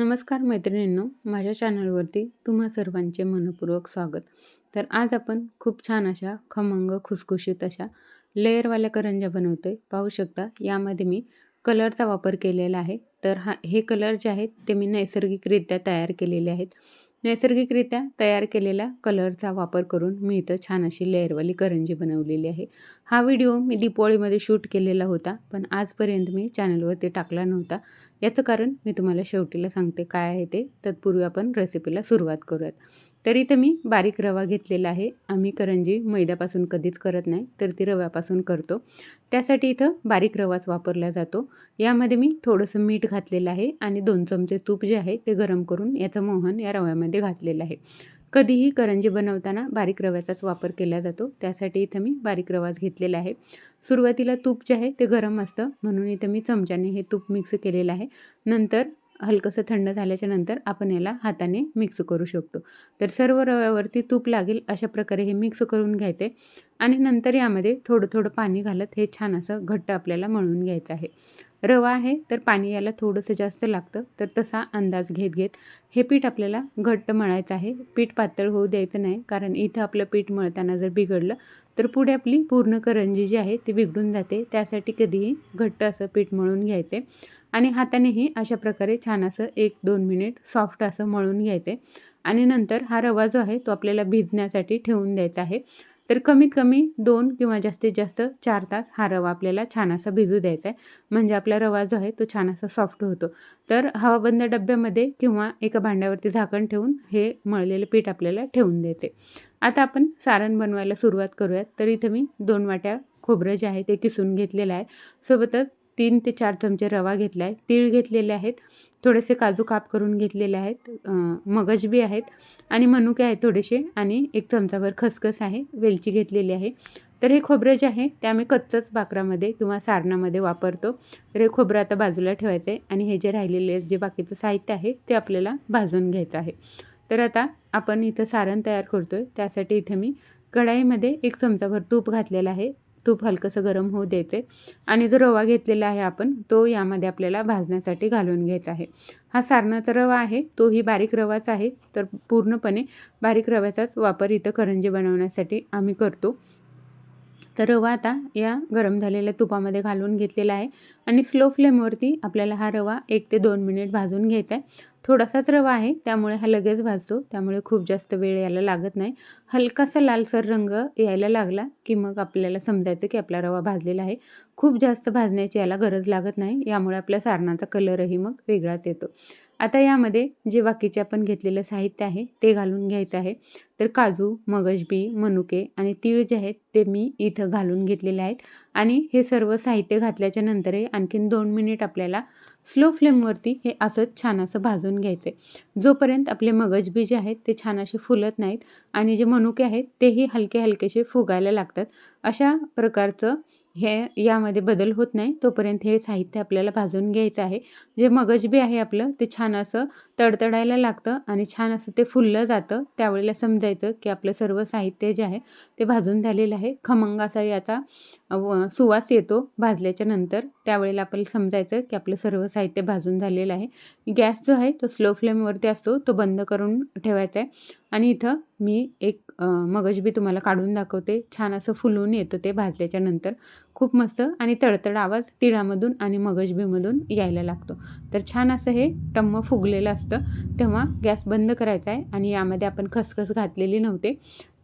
नमस्कार मैत्रिणींनो माझ्या चॅनलवरती तुम्हा सर्वांचे मनपूर्वक स्वागत. तर आज आपण खूप छान अशा खमंग खुसखुशीत अशा लेअरवाल्या करंज्या आहे पाहू शकता यामध्ये मी कलरचा वापर केलेला आहे. तर हा हे कलर जे आहेत ते मी नैसर्गिकरित्या तयार केलेले आहेत. नैसर्गिकरित्या तयार केलेल्या कलरचा वापर करून मी इथं छान अशी लेअरवाली करंजी बनवलेली आहे. हा व्हिडिओ मी दीपावळीमध्ये शूट केलेला होता पण आजपर्यंत मी चॅनलवरती टाकला नव्हता. याचं कारण मी तुम्हाला शेवटीला सांगते काय आहे ते. तत्पूर्वी आपण रेसिपीला सुरुवात करूयात. तर इथं मी बारीक रवा घेतलेला आहे. आम्ही करंजी मैद्यापासून कधीच करत नाही तर ती रव्यापासून करतो. त्यासाठी इथं बारीक रवाच वापरला जातो. यामध्ये मी थोडंसं मीठ घातलेलं आहे आणि दोन चमचे तूप जे आहे ते गरम करून याचं मोहन या रव्यामध्ये घातलेलं आहे. कधीही करंजी बनवताना बारीक रव्याचाच वापर केला जातो. त्यासाठी इथं मी बारीक रवाच घेतलेला आहे. सुरुवातीला तूप जे आहे ते गरम असतं म्हणून इथं मी चमच्याने हे तूप मिक्स केलेलं आहे. नंतर हलकंसं थंड झाल्याच्यानंतर आपण याला हाताने मिक्स करू शकतो. तर सर्व रव्यावरती तूप लागेल अशा प्रकारे हे मिक्स करून घ्यायचे. आणि नंतर यामध्ये थोडं थोडं पाणी घालत हे छान असं घट्ट आपल्याला मळून घ्यायचं आहे. रवा आहे तर पाणी याला थोडंसं जास्त लागतं. तर तसा अंदाज घेत घेत हे पीठ आपल्याला घट्ट मळायचं आहे. पीठ पातळ होऊ द्यायचं नाही कारण इथं आपलं पीठ मळताना जर बिघडलं तर पुढे आपली पूर्ण करंजी जी आहे ती बिघडून जाते. त्यासाठी कधीही घट्ट असं पीठ मळून घ्यायचे. आणि हातानेही अशा प्रकारे छान असं एक दोन मिनिट सॉफ्ट असं मळून घ्यायचे. आणि नंतर हा रवा जो आहे तो आपल्याला भिजण्यासाठी ठेवून द्यायचा आहे. तर कमीत कमी दोन किंवा जास्तीत जास्त चार तास हा रवा आपल्याला छान असा भिजू द्यायचा आहे. म्हणजे आपला रवा जो आहे तो छान असा सॉफ्ट होतो. तर हवाबंद डब्यामध्ये किंवा एका भांड्यावरती झाकण ठेवून हे मळलेलं पीठ आपल्याला ठेवून द्यायचे. आता आपण सारण बनवायला सुरुवात करूयात. तर इथं मी दोन वाट्या खोबरं जे आहे ते किसून घेतलेलं आहे. सोबतच तीन ते चार चमचे रवा घेतला आहे. तीळ घेतलेले आहेत. थोडेसे काजू काप करून घेतलेले आहेत. मगज बी आहेत. आणि मनुके आहेत थोडेसे. आणि एक चमचाभर खसखस आहे. वेलची घेतलेली आहे. तर हे खोबरं जे आहे ते आम्ही कच्चंच बाकरामध्ये किंवा सारणामध्ये वापरतो. तर हे खोबरं आता बाजूला ठेवायचं आहे आणि हे जे राहिलेले जे बाकीचं साहित्य आहे ते आपल्याला भाजून घ्यायचं आहे. तर आता आपण इथं सारण तयार करतो आहे त्यासाठी इथे मी कढाईमध्ये एक चमचाभर तूप घातलेलं आहे. तूप हलकंसं गरम होऊ द्यायचे. आणि जो रवा घेतलेला आहे आपण तो यामध्ये आपल्याला भाजण्यासाठी घालून घ्यायचा आहे. हा सारणाचा रवा आहे तोही बारीक रवाच आहे. तर पूर्णपणे बारीक रव्याचाच वापर इथं करंजी बनवण्यासाठी आम्ही करतो. तर रवा आता या गरम झालेल्या तुपामध्ये घालून घेतलेला आहे. आणि स्लो फ्लेमवरती आपल्याला हा रवा एक ते दोन मिनिट भाजून घ्यायचा आहे. थोडासाच रवा आहे त्यामुळे हा लगेच भाजतो. त्यामुळे खूप जास्त वेळ यायला लागत नाही. हलकासा लालसर रंग यायला लागला की मग आपल्याला समजायचं की आपला रवा भाजलेला आहे. खूप जास्त भाजण्याची याला गरज लागत नाही यामुळे आपल्या सारणाचा कलरही मग वेगळाच येतो. आता यामध्ये जे बाकीचे आपण घेतलेलं साहित्य आहे ते घालून घ्यायचं आहे. तर काजू मगजबी मनुके आणि तीळ जे आहेत ते मी इथं घालून घेतलेले आहेत. आणि हे सर्व साहित्य घातल्याच्या नंतरही आणखीन दोन मिनिट आपल्याला स्लो फ्लेमवरती हे असंच छान असं भाजून घ्यायचे जोपर्यंत आपले मगजबी जे आहेत ते छान असे फुलत नाहीत आणि जे मनुके आहेत तेही हलके हलकेसे फुगायला लागतात. अशा प्रकारचं हे यामध्ये बदल होत नाही. तोपर्यंत हे साहित्य आपल्याला भाजून घ्यायचं आहे. जे मगजबी आहे आपलं ते छान असं तडतडायला लागतं आणि छान असं ते फुललं जातं. त्यावेळेला समजायचं की आपलं सर्व साहित्य जे आहे ते भाजून झालेलं आहे. खमंग असा याचा सुवास येतो भाजल्याच्या नंतर. त्यावेळेला आपल्याला समजायचं की आपलं सर्व साहित्य भाजून झालेलं आहे. गॅस जो आहे तो स्लो फ्लेमवरती असतो. तो बंद करून ठेवायचा आहे. आणि इथं मी एक मगजबी तुम्हाला काढून दाखवते. छान असं फुलून येतं ते भाजल्याच्या नंतर. खूप मस्त आणि तडतड आवाज तिळामधून आणि मगजबीमधून यायला लागतो. तर छान असं हे टम्म फुगलेलं असतं. तेव्हा गॅस बंद करायचा आहे आणि यामध्ये आपण खसखस घातलेली नव्हते.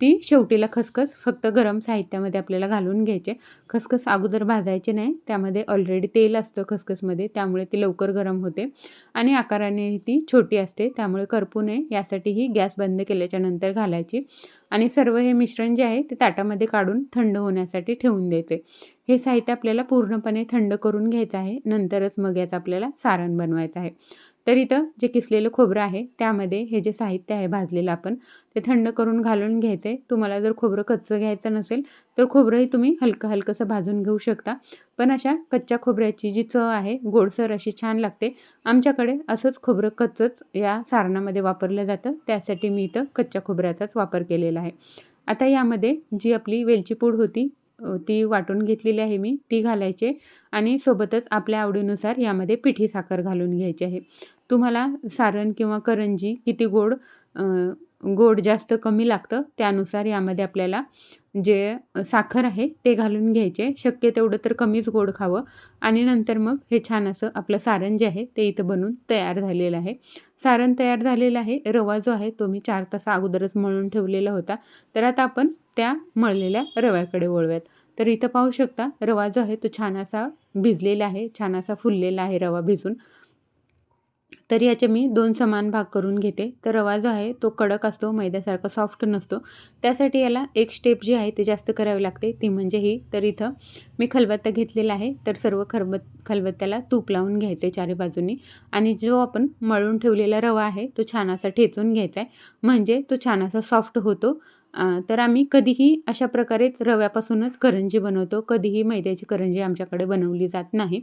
ती शेवटीला खसखस फक्त गरम साहित्यामध्ये आपल्याला घालून घ्यायचे. खसखस अगोदर भाजायचे नाही. त्यामध्ये ऑलरेडी तेल असतं खसखसमध्ये. त्यामुळे ती लवकर गरम होते. आणि आकाराने ती छोटी असते. त्यामुळे करपू नये. यासाठी ही गॅस बंद केल्याच्यानंतर घालायची. आणि सर्व हे मिश्रण जे आहे ते ताटामध्ये काढून थंड होण्यासाठी ठेवून द्यायचे. हे साहित्य आपल्याला पूर्णपणे थंड करून घ्यायचं आहे. नंतरच मग याचं आपल्याला सारण बनवायचं आहे. तर इथं जे किसलेलं खोबरं आहे त्यामध्ये हे जे साहित्य आहे भाजलेलं आपण ते थंड करून घालून घ्यायचं आहे तुम्हाला जर खोबरं कच्चं घ्यायचं नसेल तर खोबरंही तुम्ही हलकं हलकंसं भाजून घेऊ शकता. पण अशा कच्च्या खोबऱ्याची जी चव आहे गोडसर अशी छान लागते. आमच्याकडे असंच खोबरं कच्चंच या सारणामध्ये वापरलं जातं. त्यासाठी मी इथं कच्च्या खोबऱ्याचाच वापर केलेला आहे. आता यामध्ये जी आपली वेलची पूड होती ती वाटून घेतलेली आहे मी. ती घालायचे आणि सोबतच आपल्या आवडीनुसार यामध्ये पिठी साखर घालून घ्यायची आहे. तुम्हाला सारण किंवा करंजी किती गोड गोड जास्त कमी लागतं त्यानुसार यामध्ये आपल्याला जे साखर आहे ते घालून घ्यायचे. शक्य तेवढं तर कमीच गोड खावं. आणि नंतर मग हे छान असं आपलं सारण जे आहे ते इथं बनून तयार झालेलं आहे. सारण तयार झालेलं आहे. रवा जो आहे तो मी चार तास अगोदरच मळून ठेवलेला होता. तर आता आपण त्या मळलेल्या रव्याकडे वळूयात. तर इथं पाहू शकता रवा जो आहे तो छान असा भिजलेला आहे छान असा फुललेला आहे रवा भिजून. तर याचे मी दोन समान भाग करून घेते. तर रवा जो आहे तो कडक असतो मैद्यासारखा सॉफ्ट नसतो. त्यासाठी याला एक स्टेप जी आहे ते जास्त करावी लागते. ती म्हणजे ही तर इथं मी खलबत्ता घेतलेला आहे. तर सर्व खरबत खलबत्त्याला तूप लावून घ्यायचे चारी बाजूनी. आणि जो आपण मळून ठेवलेला रवा आहे तो छान असा ठेचून घ्यायचा आहे. म्हणजे तो छान असा सॉफ्ट होतो. तर आम्ही कधीही अशा प्रकारेच रव्यापासूनच करंजी बनवतो. कधीही मैद्याची करंजी आमच्याकडे बनवली जात नाही.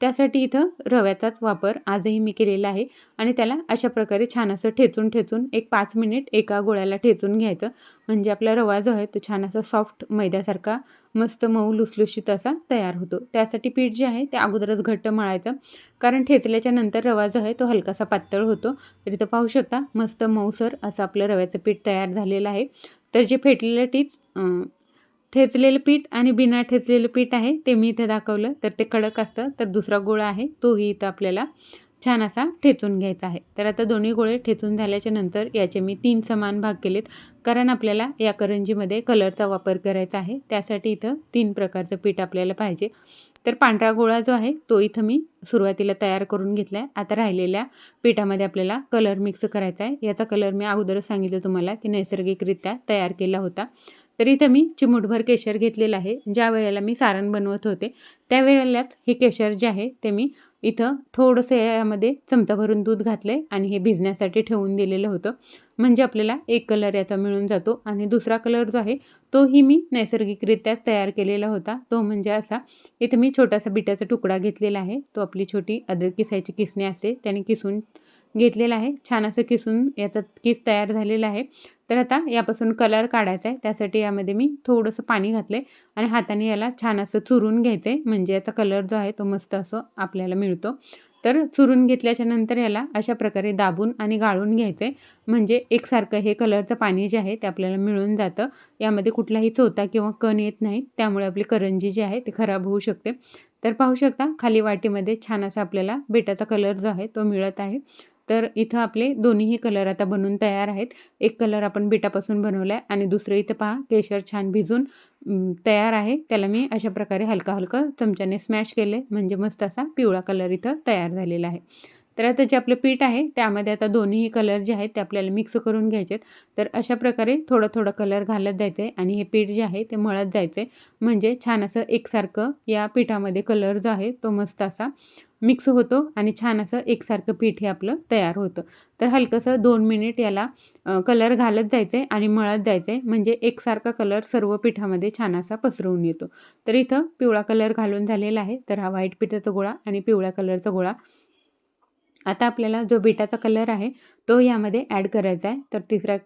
त्यासाठी इथं रव्याचाच वापर आजही मी केलेला आहे आणि त्याला अशा प्रकारे छान असं ठेचून ठेचून एक पाच मिनिट एका गोळ्याला ठेचून घ्यायचं. म्हणजे आपला रवा जो आहे तो छान असा सॉफ्ट मैद्यासारखा मस्त मऊ लुसलुशीत असा तयार होतो. त्यासाठी पीठ जे आहे ते अगोदरच घट्ट मळायचं. कारण ठेचल्याच्या नंतर रवा जो आहे तो हलकासा पातळ होतो. तर इथं पाहू शकता मस्त मऊसर असं आपलं रव्याचं पीठ तयार झालेलं आहे. तर जे फेटलेलं टीच ठेचलेलं पीठ आणि बिना ठेचलेलं पीठ आहे ते मी इथे दाखवलं. तर ते कडक असतं. तर दुसरा गोळा आहे तोही इथं आपल्याला छान असा ठेचून घ्यायचा आहे. तर आता दोन्ही गोळे ठेचून झाल्याच्यानंतर याचे मी तीन समान भाग केलेत कारण आपल्याला या करंजीमध्ये कलरचा वापर करायचा आहे. त्यासाठी इथं तीन प्रकारचं पीठ आपल्याला पाहिजे. तर पांढरा गोळा जो आहे तो इथं मी सुरुवातीला तयार करून घेतला आहे आता राहिलेल्या पिठामध्ये आपल्याला कलर मिक्स करायचा आहे. याचा कलर मी अगोदरच सांगितलं तुम्हाला की नैसर्गिकरित्या तयार केला होता. तर इथं मी चिमूटभर केशर घेतलेलं आहे. ज्या वेळेला मी सारण बनवत होते त्यावेळेलाच हे केशर जे आहे ते मी इथं थोडंसं यामध्ये चमचा भरून दूध घातलं आणि हे भिजण्यासाठी ठेवून दिलेलं होतं. म्हणजे आपल्याला एक कलर याचा मिळून जातो. आणि दुसरा कलर जो आहे तोही मी नैसर्गिकरित्याच तयार केलेला होता. तो म्हणजे असा इथे मी छोटासा बिटाचा तुकडा घेतलेला आहे. तो आपली छोटी अद्रक किसायची किसणी असते त्याने किसून घेतलेला आहे. छान असं किसून याचा किस तयार झालेला आहे. तर आता यापासून कलर काढायचा आहे. त्यासाठी यामध्ये मी थोडंसं पाणी घातलं आहे आणि हाताने याला छान असं चुरून घ्यायचं आहे म्हणजे याचा कलर जो आहे तो मस्त असं आपल्याला मिळतो. तर चुरून घेतल्याच्या नंतर याला अशा प्रकारे दाबून आणि गाळून घ्यायचं आहे म्हणजे एकसारखं हे कलरचं पाणी जे आहे ते आपल्याला मिळून जातं. यामध्ये कुठलाही चोता किंवा कण येत नाही. त्यामुळे आपली करंजी जी आहे ती खराब होऊ शकते. तर पाहू शकता खाली वाटीमध्ये छान असा आपल्याला बेटाचा कलर जो आहे तो मिळत आहे. तर इथं आपले दोन्हीही कलर आता बनून तयार आहेत. एक कलर आपण बिटापासून बनवला आहे आणि दुसरं इथं पहा केशर छान भिजून तयार आहे. त्याला मी अशा प्रकारे हलका हलका चमच्याने स्मॅश केले म्हणजे मस्त असा पिवळा कलर इथं तयार झालेला आहे. तर आता जे आपलं पीठ आहे त्यामध्ये आता दोन्ही कलर जे आहेत ते आपल्याला मिक्स करून घ्यायचे तर अशा प्रकारे थोडं थोडं कलर घालत जायचं आहे आणि हे पीठ जे आहे ते मळत जायचं आहे म्हणजे छान असं एकसारखं या पिठामध्ये कलर जो आहे तो मस्त असा मिक्स होतो आणि छान असं एकसारखं पीठ हे आपलं तयार होतं. तर हलकंसं दोन मिनिट याला कलर घालत जायचं आहे आणि मळत जायचं आहे म्हणजे एकसारखा कलर सर्व पिठामध्ये छान असा पसरवून येतो. तर इथं पिवळा कलर घालून झालेला आहे. तर हा व्हाईट पिठाचा गोळा आणि पिवळ्या कलरचा गोळा. आता आपल्याला जो बिटाचा कलर आहे तो यामध्ये ॲड करायचा आहे. तर तिसरा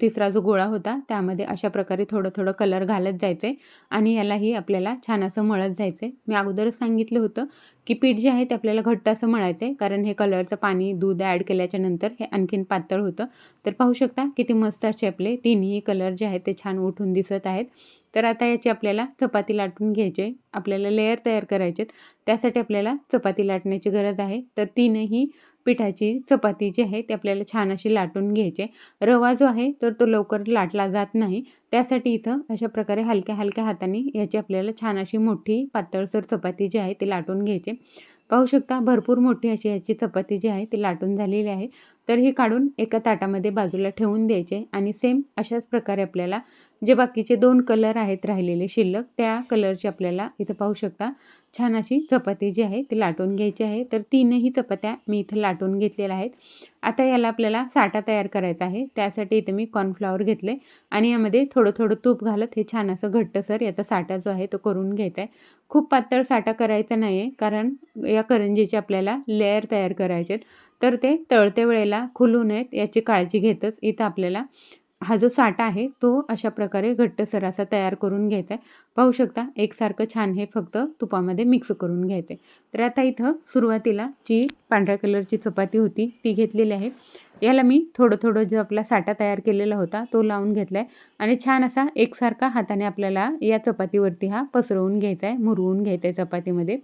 तिसरा जो गोळा होता त्यामध्ये अशा प्रकारे थोडं थोडं कलर घालत जायचं आहे आणि यालाही आपल्याला छान असं मळत जायचं. आहे मी अगोदरच सांगितलं होतं की पीठ जे आहे ते आपल्याला घट्ट असं मळायचं आहे कारण हे कलरचं पाणी दूध ॲड केल्याच्यानंतर हे आणखीन पातळ होतं. तर पाहू शकता किती मस्त असे आपले तिन्ही कलर जे आहेत ते छान उठून दिसत आहेत. तर आता याची आपल्याला चपाती लाटून घ्यायचे. आपल्याला लेअर तयार करायचे त्यासाठी आपल्याला चपाती लाटण्याची गरज आहे. तर तीनही पिठाची चपाती जी आहे ती आपल्याला छान अशी लाटून घ्यायची रवा जो आहे तर तो लवकर लाटला जात नाही. त्यासाठी इथं अशा प्रकारे हलक्या हलक्या हाताने याची आपल्याला छान अशी मोठी पातळसर चपाती जी आहे ती लाटून घ्यायची पाहू शकता भरपूर मोठी अशी याची चपाती जी आहे ती लाटून झालेली आहे. तर ही काढून एका ताटामध्ये बाजूला ठेवून द्यायचे आणि सेम अशाच प्रकारे आपल्याला जे बाकीचे दोन कलर आहेत राहिलेले शिल्लक त्या कलरचे आपल्याला इथं पाहू शकता. छान अशी चपाती जी आहे ती लाटून घ्यायची आहे. तर तीनही चपात्या मी इथं लाटून घेतलेल्या आहेत. आता याला आपल्याला साठा तयार करायचा आहे. त्यासाठी इथं मी कॉर्नफ्लॉवर घेतले आणि यामध्ये थोडं थोडं तूप घालत हे छान असं घट्टसर याचा साठा जो आहे तो करून घ्यायचा आहे. खूप पातळ साठा करायचा नाही आहे कारण या करंजीचे आपल्याला लेअर तयार करायचे आहेत तर ते तळते वेळेला खुलू नयेत याची काळजी घेतच इथं आपल्याला हा जो साठा आहे तो अशा प्रकारे घट्टसर असा तयार करून घ्यायचा आहे. पाहू शकता एकसारखं छान हे फक्त तुपामध्ये मिक्स करून घ्यायचं आहे. तर आता इथं सुरुवातीला जी पांढऱ्या कलरची चपाती होती ती घेतलेली आहे. याला मी थोडं थोडं जो आपला साठा तयार केलेला होता तो लावून घेतला आहे आणि छान असा एकसारखा हाताने आपल्याला या चपातीवरती हा पसरवून घ्यायचा आहे मुरवून घ्यायचा आहे चपातीमध्ये.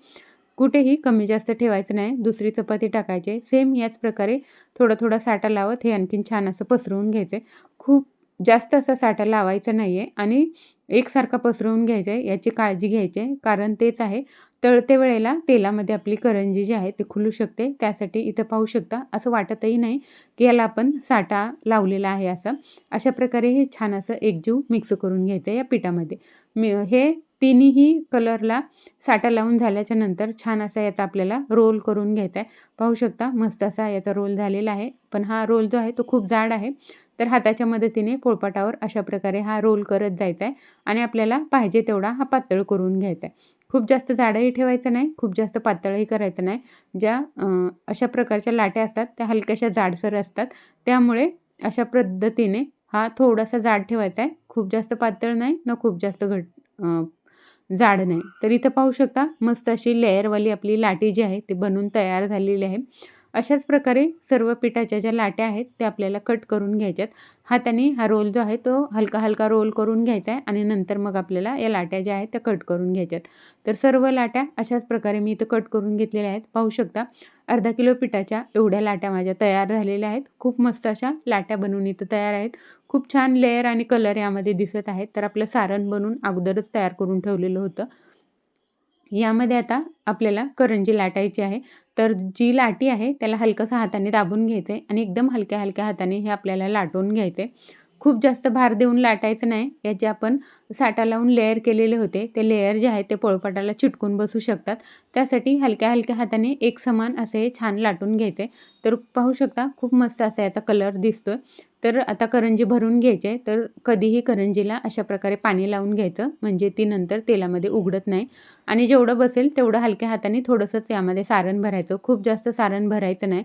कुठेही कमी जास्त ठेवायचं नाही दुसरी चपाती टाकायची सेम याच प्रकारे थोडा थोडा साठा लावत हे आणखीन छान असं पसरवून घ्यायचं आहे. खूप जास्त असा साठा लावायचा नाही आहे आणि एकसारखा पसरवून घ्यायचा आहे याची काळजी घ्यायची आहे. कारण तेच आहे तळते वेळेला तेलामध्ये आपली करंजी जी आहे ते खुलू शकते. त्यासाठी इथं पाहू शकता असं वाटतही नाही की याला आपण साठा लावलेला आहे असं. अशा प्रकारे हे छान असं एकजीव मिक्स करून घ्यायचं आहे या पिठामध्ये. मी हे तिन्ही कलरला साठा लावून झाल्याच्यानंतर छान असा याचा आपल्याला रोल करून घ्यायचा आहे. पाहू शकता मस्त असा याचा रोल झालेला आहे. पण हा रोल जो आहे तो खूप जाड आहे. तर हाताच्या मदतीने पोळपाटावर अशा प्रकारे हा रोल करत जायचा आहे आणि आपल्याला पाहिजे तेवढा हा पातळ करून घ्यायचा आहे खूप जास्त जाडही ठेवायचं नाही खूप जास्त पातळही करायचं नाही. ज्या अशा प्रकारच्या लाट्या असतात त्या हलक्याशा जाडसर असतात. त्यामुळे अशा पद्धतीने हा थोडासा जाड ठेवायचा आहे खूप जास्त पातळ नाही ना खूप जास्त घट जाड नाही. तर इथं पाहू शकता मस्त अशी लेअरवाली आपली लाटी जी आहे ती बनवून तयार झालेली आहे. अशाच प्रकारे सर्व पिठाच्या ज्या लाट्या आहेत त्या आपल्याला कट करून घ्यायच्यात. हाताने हा रोल जो आहे तो हलका हलका रोल करून घ्यायचा आहे आणि नंतर मग आपल्याला या लाट्या ज्या आहेत त्या कट करून घ्यायच्यात. तर सर्व लाट्या अशाच प्रकारे मी इथं कट करून घेतलेल्या आहेत. पाहू शकता अर्धा किलो पिठाच्या एवढ्या लाट्या माझ्या तयार झालेल्या आहेत. खूप मस्त अशा लाट्या बनवून इथं तयार आहेत. खूप छान लेअर आणि कलर यामध्ये दिसत आहेत. तर आपलं सारण बनवून अगोदरच तयार करून ठेवलेलं होतं. यामध्ये आता आपल्याला करंजी लाटायची आहे. तर जी लाटी आहे त्याला हलकंसं हाताने दाबून घ्यायचं आहे आणि एकदम हलक्या हलक्या हाताने हे आपल्याला लाटून घ्यायचं. आहे खूप जास्त भार देऊन लाटायचं नाही. याचे आपण साठा लावून लेअर केलेले होते. ते लेअर जे आहे ते पोळपाटाला चिटकून बसू शकतात. त्यासाठी हलक्या हलक्या हाताने एक समान असे हे छान लाटून घ्यायचे. तर पाहू शकता खूप मस्त असा याचा कलर दिसतोय. तर आता करंजी भरून घ्यायचे. तर कधीही करंजीला अशा प्रकारे पाणी लावून घ्यायचं. म्हणजे ती नंतर तेलामध्ये उघडत नाही. आणि जेवढं बसेल तेवढं हलक्या हाताने थोडंसंच यामध्ये सारण भरायचं. खूप जास्त सारण भरायचं नाही.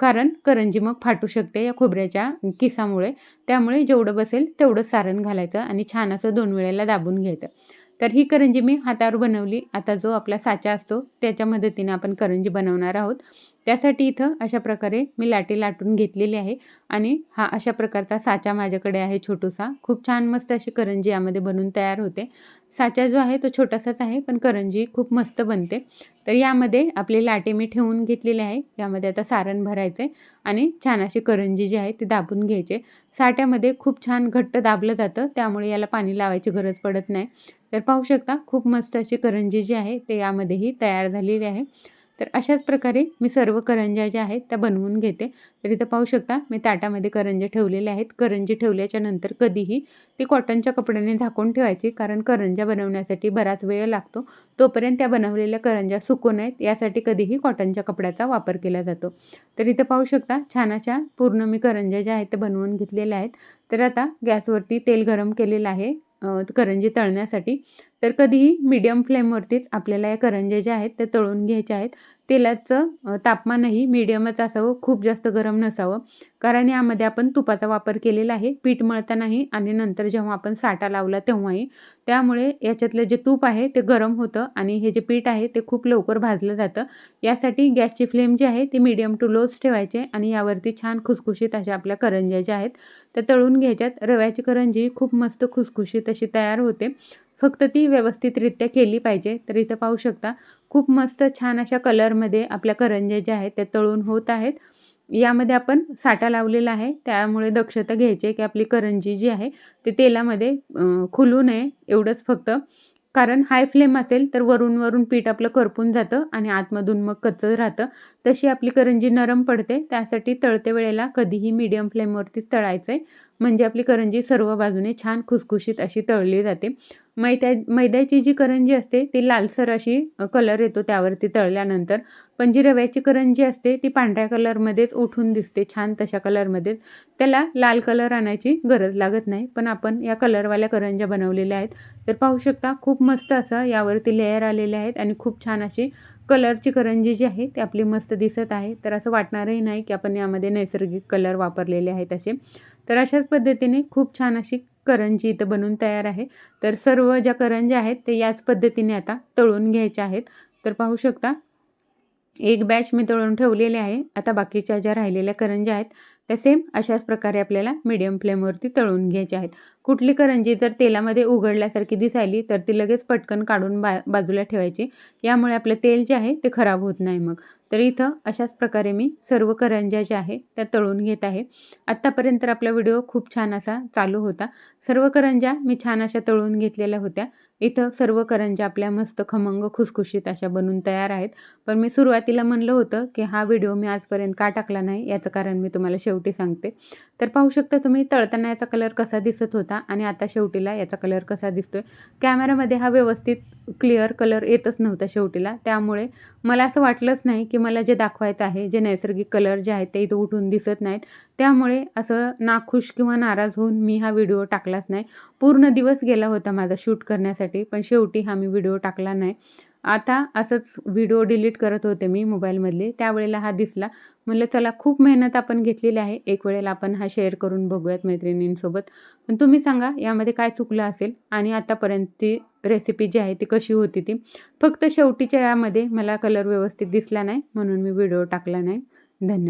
कारण करंजी मग फाटू शकते या खोबऱ्याच्या किसामुळे. त्यामुळे जेवढं बसेल तेवढं सारण घालायचं आणि छान असं दोन वेळेला दाबून घ्यायचं. तर ही करंजी मी हातावर बनवली. आता जो आपला साचा असतो त्याच्या मदतीने आपण करंजी बनवणार आहोत. त्यासाठी इथं अशा प्रकारे मी लाटी लाटून घेतलेली आहे आणि हा अशा प्रकारचा साचा माझ्याकडे आहे छोटूसा. खूप छान मस्त अशी करंजी यामध्ये बनवून तयार होते. साचा जो आहे तो छोटासाच आहे पण करंजी खूप मस्त बनते. तर यामध्ये आपले लाटे मी ठेवून घेतलेले आहे. यामध्ये आता सारण भरायचे आणि छान अशी करंजी जी आहे ती दाबून घ्यायचे साठ्यामध्ये खूप छान घट्ट दाबलं जातं त्यामुळे याला पाणी लावायची गरज पडत नाही. तर पाहू शकता खूप मस्त अशी करंजी जी आहे ते यामध्येही तयार झालेली आहे. तर अशाच प्रकारे मी सर्व करंज्या ज्या आहेत त्या बनवून घेते. तर इथं पाहू शकता मी ताटामध्ये करंजे ठेवलेले आहेत. करंजी ठेवल्याच्या नंतर कधीही ती कॉटनच्या कपड्याने झाकून ठेवायची कारण करंज्या बनवण्यासाठी बराच वेळ लागतो. तोपर्यंत त्या बनवलेल्या करंज्या सुकू नयेत यासाठी कधीही कॉटनच्या कपड्याचा वापर केला जातो. तर इथं पाहू शकता छान अशा पूर्ण मी करंज्या ज्या आहेत त्या बनवून घेतलेल्या आहेत. तर आता गॅसवरती तेल गरम केलेलं आहे. करंजी तळण्यासाठी. तर कधीही मीडियम फ्लेमवरतीच आपल्याला या करंज्या ज्या आहेत त्या तळून घ्यायच्या आहेत. तेलाचं तापमानही मीडियमच असावं खूप जास्त गरम नसावं. कारण यामध्ये आपण तुपाचा वापर केलेला आहे पीठ मळतानाही आणि नंतर जेव्हा आपण साठा लावला तेव्हाही. त्यामुळे याच्यातलं जे तूप आहे ते गरम होतं आणि हे जे पीठ आहे ते खूप लवकर भाजलं जातं. यासाठी गॅसची फ्लेम जी आहे ती मीडियम टू लोच ठेवायचे आणि यावरती छान खुसखुशीत अशा आपल्या करंज्या ज्या आहेत त्या तळून घ्यायच्यात. रव्याची करंजी खूप मस्त खुसखुशीत अशी तयार होते. फक्त ती व्यवस्थितरित्या केली पाहिजे तर इथं पाहू शकता खूप मस्त छान अशा कलरमध्ये आपल्या करंज्या ज्या आहेत त्या तळून होत आहेत. यामध्ये आपण साठा लावलेला आहे त्यामुळे दक्षता घ्यायची की आपली करंजी जी आहे ते तेलामध्ये खुलू नये एवढंच फक्त. कारण हाय फ्लेम असेल तर वरून वरून पीठ आपलं करपून जातं आणि आतमधून मग कच्चं राहतं. तशी आपली करंजी नरम पडते त्यासाठी तळते वेळेला कधीही मीडियम फ्लेमवरतीच तळायचं आहे म्हणजे आपली करंजी सर्व बाजूने छान खुसखुशीत अशी तळली जाते. मैद्या मैद्याची जी करंजी असते ती लालसर अशी कलर येतो त्यावरती तळल्यानंतर. पण जी रव्याची करंजी असते ती पांढऱ्या कलरमध्येच उठून दिसते छान तशा कलरमध्येच त्याला लाल कलर आणायची गरज लागत नाही. पण आपण या कलरवाल्या करंज्या बनवलेल्या आहेत. तर पाहू शकता खूप मस्त असं यावरती लेअर आलेले आहेत आणि खूप छान अशी कलरची करंजी जी आहे ती आपली मस्त दिसत आहे. तर असं वाटणारही नाही की आपण यामध्ये नैसर्गिक कलर वापरलेले आहेत असे. तर अशाच पद्धतीने खूप छान अशी करंजी इथं बनून तयार आहे. तर सर्व ज्या करंज्या आहेत ते याच पद्धतीने आता तळून घ्यायच्या आहेत. तर पाहू शकता एक बॅच मी तळून ठेवलेले आहे. आता बाकीच्या ज्या राहिलेल्या करंज्या आहेत त्या सेम अशाच प्रकारे आपल्याला मीडियम फ्लेमवरती तळून घ्यायच्या आहेत. कुठली करंजी जर तेलामध्ये उघडल्यासारखी दिसायली तर ती लगेच पटकन काढून बा बाजूला ठेवायची. यामुळे आपलं तेल जे आहे ते खराब होत नाही मग. तर इथं अशाच प्रकारे मी सर्व करंज्या ज्या आहे त्या तळून घेत आहे. आत्तापर्यंत आपला व्हिडिओ खूप छान असा चालू होता. सर्व करंज्या मी छान अशा तळून घेतलेल्या होत्या. इथं सर्व करंज्या आपल्या मस्त खमंग खुसखुशीत अशा बनून तयार आहेत. पण मी सुरुवातीला म्हणलं होतं की हा व्हिडिओ मी आजपर्यंत का टाकला नाही याचं कारण मी तुम्हाला शेवटी सांगते. तर पाहू शकता तुम्ही तळताना याचा कलर कसा दिसत होता आणि आता शेवटीला याचा कलर कसा दिसतोय? कॅमेरामध्ये हा व्यवस्थित क्लिअर कलर येतच नव्हता शेवटीला. त्यामुळे मला असं वाटलंच नाही की मला जे दाखवायचं आहे जे नैसर्गिक कलर जे आहेत ते इथं उठून दिसत नाहीत. त्यामुळे असं नाखुश किंवा नाराज होऊन मी हा व्हिडिओ टाकलाच नाही. पूर्ण दिवस गेला होता माझा शूट करण्यासाठी पण शेवटी हा मी व्हिडिओ टाकला नाही. आता असंच व्हिडिओ डिलीट करत होते मी मोबाईलमधले त्यावेळेला हा दिसला. म्हणलं चला खूप मेहनत आपण घेतलेली आहे. एक वेळेला आपण हा शेअर करून बघूयात मैत्रिणींसोबत. पण तुम्ही सांगा यामध्ये काय चुकलं असेल? आणि आतापर्यंतची रेसिपी जी आहे ती कशी होती ती? फक्त शेवटीच्या यामध्ये मला कलर व्यवस्थित दिसला नाही म्हणून मी व्हिडिओ टाकला नाही. धन्यवाद.